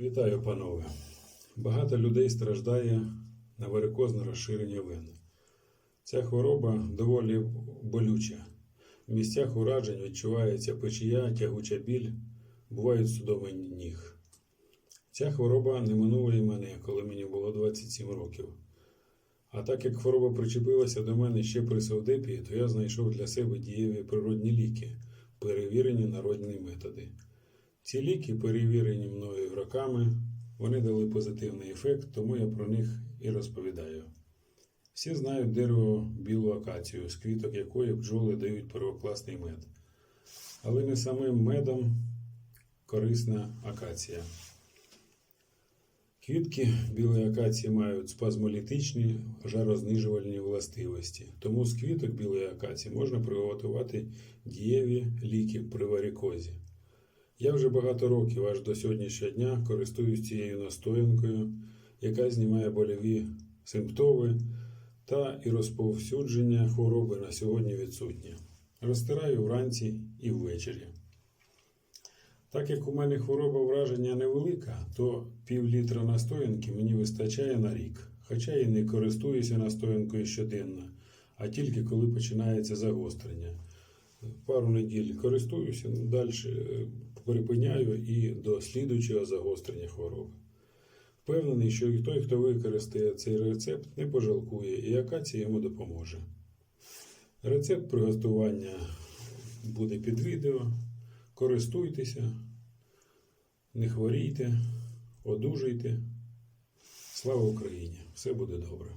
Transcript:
Вітаю, панове. Багато людей страждає на варикозне розширення вен. Ця хвороба доволі болюча. В місцях уражень відчувається печія, тягуча біль, бувають судоми ніг. Ця хвороба не минула і мене, коли мені було 27 років. А так як хвороба причепилася до мене ще при совдепі, то я знайшов для себе дієві природні ліки, перевірені народні методи. Ці ліки перевірені мною роками, вони дали позитивний ефект, тому я про них і розповідаю. Всі знають дерево білу акацію, з квіток якої бджоли дають первокласний мед. Але не самим медом корисна акація. Квітки білої акації мають спазмолітичні жарознижувальні властивості, тому з квіток білої акації можна приготувати дієві ліки при варикозі. Я вже багато років, аж до сьогоднішнього дня, користуюсь цією настоянкою, яка знімає больові симптоми та і розповсюдження хвороби на сьогодні відсутнє. Розтираю вранці і ввечері. Так як у мене хвороба враження невелика, то пів літра настоянки мені вистачає на рік, хоча і не користуюся настоянкою щоденно, а тільки коли починається загострення. Пару неділь користуюся, далі припиняю і до слідуючого загострення хвороби. Впевнений, що і той, хто використає цей рецепт, не пожалкує, і акація йому допоможе. Рецепт приготування буде під відео. Користуйтеся, не хворійте, одужуйте. Слава Україні! Все буде добре.